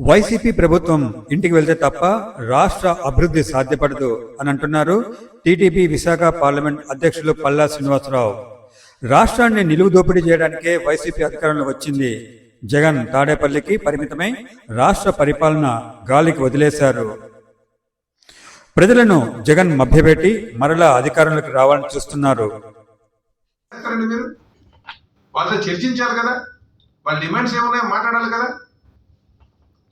YCP ప్రభుత్వం ఇంటికి వెళ్తే తప్ప రాష్ట్ర అభివృద్ధి సాధ్యపడదు అని అంటున్నారు టీడీపీ విశాఖ పార్లమెంట్ అధ్యక్షులు పల్లా శ్రీనివాసరావు. రాష్ట్రాన్ని నిలువు దోపిడీ చేయడానికే వైసీపీ అధికారంలో వచ్చింది. జగన్ తాడేపల్లికి పరిమితమై రాష్ట్ర పరిపాలన గాలికి వదిలేశారు. ప్రజలను జగన్ మభ్యపెట్టి మరలా అధికారంలోకి రావాలని చూస్తున్నారు. వాళ్ళతో చర్చించాలి కదా. వాళ్ళ డిమాండ్స్ ఏమున్నాయో మాట్లాడాలి కదా.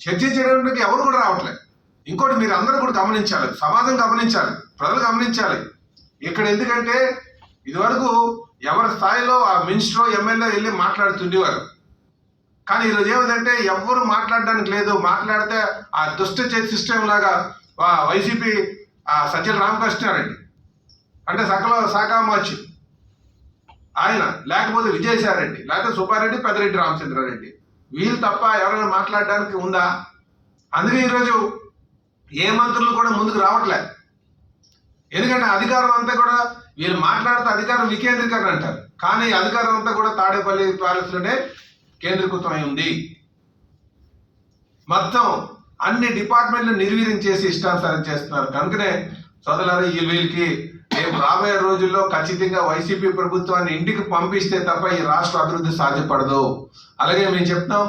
చర్చించడానికి ఎవరు కూడా రావట్లేదు. ఇంకోటి మీరు అందరూ కూడా గమనించాలి. సమాజం గమనించాలి. ప్రజలు గమనించాలి. ఇక్కడ ఎందుకంటే ఇదివరకు ఎవరి స్థాయిలో ఆ మినిస్టర్ ఎమ్మెల్యే వెళ్ళి మాట్లాడుతుండేవారు. కానీ ఈరోజు ఏమిటంటే ఎవ్వరు మాట్లాడడానికి లేదు. మాట్లాడితే ఆ దుష్ట సిస్టమ్ లాగా ఆ వైసీపీ ఆ సజ్జల రామకృష్ణారెడ్డి అంటే సకల శాఖామాచి ఆయన లేకపోతే విజయసాయిరెడ్డి లేకపోతే సుబ్బారెడ్డి పెద్దరెడ్డి రామచంద్రారెడ్డి. వీళ్ళు తప్ప ఎవరైనా మాట్లాడడానికి ఉందా? అందుకే ఈరోజు ఏ మంత్రులు కూడా ముందుకు రావట్లేదు ఎందుకంటే అధికారం అంతా కూడా వీళ్ళు మాట్లాడితే అధికారం వికేంద్రీకరణ అంటారు. కానీ అధికారం అంతా కూడా తాడేపల్లి ప్యాలెస్లోనే కేంద్రీకృతం అయి ఉంది. మొత్తం అన్ని డిపార్ట్మెంట్లు నిర్వీర్యం చేసి ఇష్టానుసారం చేస్తున్నారు. కనుకనే సోదరులారా ఈ వీళ్ళకి రేపు రాబోయే రోజుల్లో ఖచ్చితంగా వైసీపీ ప్రభుత్వాన్ని ఇంటికి పంపిస్తే తప్ప ఈ రాష్ట్ర అభివృద్ధి సాధ్యపడదు. అలాగే మేము చెప్తాం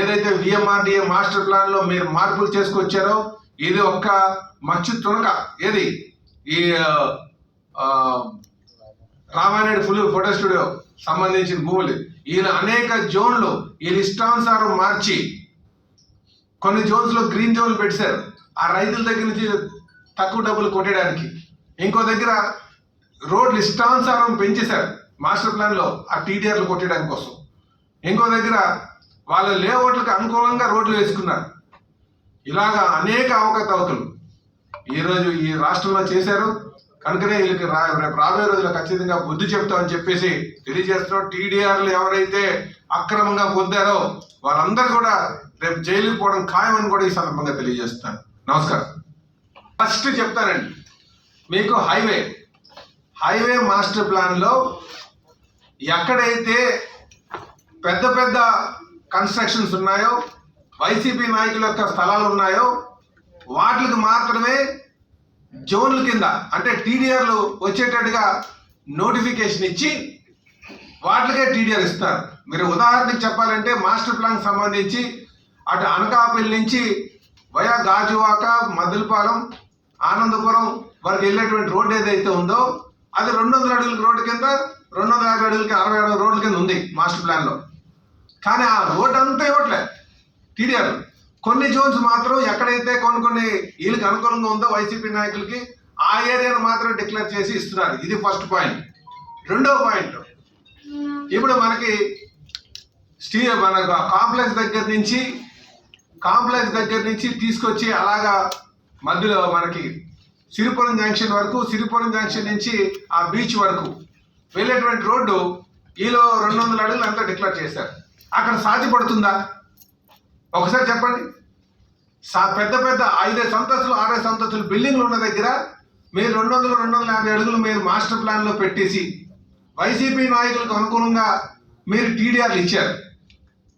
ఏదైతే విఎంఆర్డిఏ మాస్టర్ ప్లాన్లో మీరు మార్పులు చేసుకొచ్చారో ఇది ఒక్క మచ్చు తునక. ఏది? ఈ రామానాయుడు ఫుల్ ఫోటో స్టూడియో సంబంధించిన భూములు. ఈయన అనేక జోన్లు ఈ ఇష్టానుసారం మార్చి కొన్ని జోన్స్లో గ్రీన్ జోన్లు పెట్టారు. ఆ రైతుల దగ్గర నుంచి తక్కువ డబ్బులు కొట్టడానికి ఇంకో దగ్గర రోడ్లు ఇష్టానుసారం పెంచేశారు మాస్టర్ ప్లాన్లో ఆ టీడీఆర్లు కొట్టడానికి కోసం. ఇంకో దగ్గర వాళ్ళ లేఅవుట్లకు అనుకూలంగా రోడ్లు వేసుకున్నారు. ఇలాగా అనేక అవకతవకలు. ఈరోజు ఈ రాష్ట్రంలో చేశారు. కనుకనే వీళ్ళకి రా రేపు రాబోయే రోజుల్లో ఖచ్చితంగా బుద్ధి చెప్తామని చెప్పేసి తెలియజేస్తున్నాం. టీడీఆర్లు ఎవరైతే అక్రమంగా పొందారో వాళ్ళందరూ కూడా రేపు జైలుకి పోవడం ఖాయమని కూడా ఈ సందర్భంగా తెలియజేస్తాను నమస్కారం. ఫస్ట్ చెప్తానండి. మీకు హైవే హైవే మాస్టర్ ప్లాన్లో ఎక్కడైతే పెద్ద పెద్ద కన్స్ట్రక్షన్స్ ఉన్నాయో వైసీపీ నాయకుల యొక్క స్థలాలు ఉన్నాయో వాటికి మాత్రమే జోన్ల కింద అంటే టీడీఆర్లు వచ్చేటట్టుగా నోటిఫికేషన్ ఇచ్చి వాటికే టీడీఆర్ ఇస్తారు మీరు ఉదాహరణకి చెప్పాలంటే మాస్టర్ ప్లాన్కి సంబంధించి అటు అనకాపల్లి నుంచి వయా గాజువాక మదిలపాలెం ఆనందపురం వరకు వెళ్ళేటువంటి రోడ్డు ఏదైతే ఉందో అది రెండు వందల అడుగుల రోడ్డు కింద రెండు వందల యాభై అడుగులకి అరవై అడుగుల రోడ్ల కింద ఉంది మాస్టర్ ప్లాన్లో. కానీ ఆ రోడ్డు అంతా ఇవ్వట్లే టీడీఆర్. కొన్ని జోన్స్ మాత్రం ఎక్కడైతే కొన్ని కొన్ని వీళ్ళకి అనుకూలంగా ఉందో వైసీపీ నాయకులకి ఆ ఏరియాను మాత్రం డిక్లేర్ చేసి ఇస్తున్నారు. ఇది ఫస్ట్ పాయింట్. రెండవ పాయింట్ ఇప్పుడు మనకి స్టీ మన కాంప్లెక్స్ దగ్గర నుంచి కాంప్లెక్స్ దగ్గర నుంచి తీసుకొచ్చి అలాగా మధ్యలో మనకి సిరిపురం జంక్షన్ వరకు సిరిపురం జంక్షన్ నుంచి ఆ బీచ్ వరకు వెళ్ళేటువంటి రోడ్డు ఈలో రెండు వందల అడుగులు అంతా డిక్లేర్ చేశారు. అక్కడ సాధ్యపడుతుందా? ఒకసారి చెప్పండి. సా పెద్ద పెద్ద ఐదే సంతస్తులు ఆరే సంతస్తులు బిల్డింగ్లు ఉన్న దగ్గర మీరు రెండు వందలు రెండు వందల యాభై అడుగులు మీరు మాస్టర్ ప్లాన్లో పెట్టేసి వైసీపీ నాయకులకు అనుగుణంగా మీరు టీడీఆర్లు ఇచ్చారు.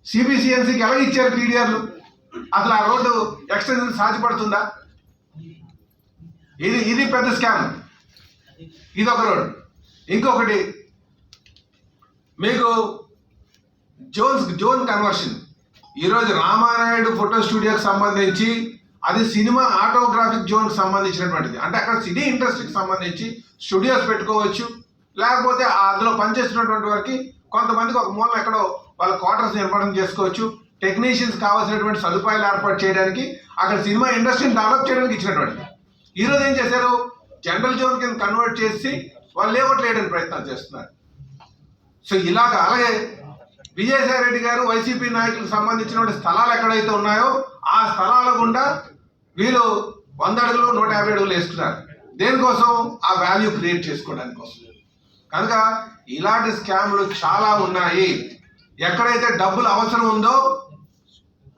సిబిసిఎన్సీకి ఎలా ఇచ్చారు టీడీఆర్లు? అసలు ఆ రోడ్డు ఎక్స్టెన్షన్ సాధ్యపడుతుందా? ఇది ఇది పెద్ద స్కామ్. ఇది ఒక రోడ్ ఇంకొకటి మీకు జోన్స్ జోన్ కన్వర్షన్. ఈరోజు రామానాయుడు ఫోటో స్టూడియోకి సంబంధించి అది సినిమా ఆటోగ్రాఫిక్ జోన్కి సంబంధించినటువంటిది. అంటే అక్కడ సినీ ఇండస్ట్రీకి సంబంధించి స్టూడియోస్ పెట్టుకోవచ్చు. లేకపోతే అందులో పనిచేస్తున్నటువంటి వారికి కొంతమందికి ఒక మూలం ఎక్కడో వాళ్ళ క్వార్టర్స్ నిర్మాణం చేసుకోవచ్చు. టెక్నీషియన్స్ కావాల్సినటువంటి సదుపాయాలు ఏర్పాటు చేయడానికి అక్కడ సినిమా ఇండస్ట్రీని డెవలప్ చేయడానికి ఇచ్చినటువంటిది. ఈరోజు ఏం చేశారు? జనరల్ జోన్ కింద కన్వర్ట్ చేసి వాళ్ళు లేవట్లేయడానికి ప్రయత్నం చేస్తున్నారు. సో ఇలాగ అలాగే విజయసాయి రెడ్డి గారు వైసీపీ నాయకులకు సంబంధించిన స్థలాలు ఎక్కడైతే ఉన్నాయో ఆ స్థలాల గుండా వీళ్ళు వంద అడుగులు నూట యాభై అడుగులు వేస్తున్నారు. దేనికోసం? ఆ వాల్యూ క్రియేట్ చేసుకోవడానికి కోసం. కనుక ఇలాంటి స్కామ్లు చాలా ఉన్నాయి. ఎక్కడైతే డబ్బులు అవసరం ఉందో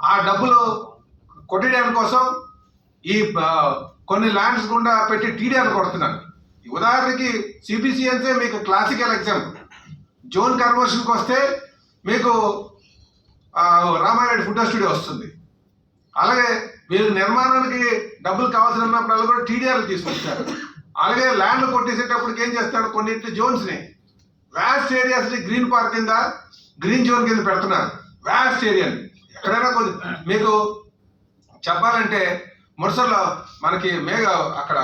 ఆ డబ్బులు కొట్టడానికి కోసం ఈ కొన్ని ల్యాండ్స్ గుండా పెట్టి టీడీఆర్ కొడుతున్నారు ఉదాహరణకి ఉదాహరణకి సిబిసిఎన్సే మీకు క్లాసికల్ ఎగ్జాంపుల్. జోన్ కన్వర్షన్కి వస్తే మీకు రామారెడ్డి ఫోటో స్టూడియో వస్తుంది. అలాగే వీళ్ళు నిర్మాణానికి డబ్బులు కావాల్సినప్పుడల్లా కూడా టీడీఆర్లు తీసుకొచ్చారు. అలాగే ల్యాండ్ కొట్టేసేటప్పటికి ఏం చేస్తాడు? కొన్నింటి జోన్స్ని. వ్యాస్ట్ ఏరియాస్ని గ్రీన్ పార్క్ కింద గ్రీన్ జోన్ కింద పెడుతున్నారు. వ్యాస్ట్ ఏరియాని ఎక్కడైనా కొంచెం మీకు చెప్పాలంటే మురసల్లో మనకి మేఘ అక్కడ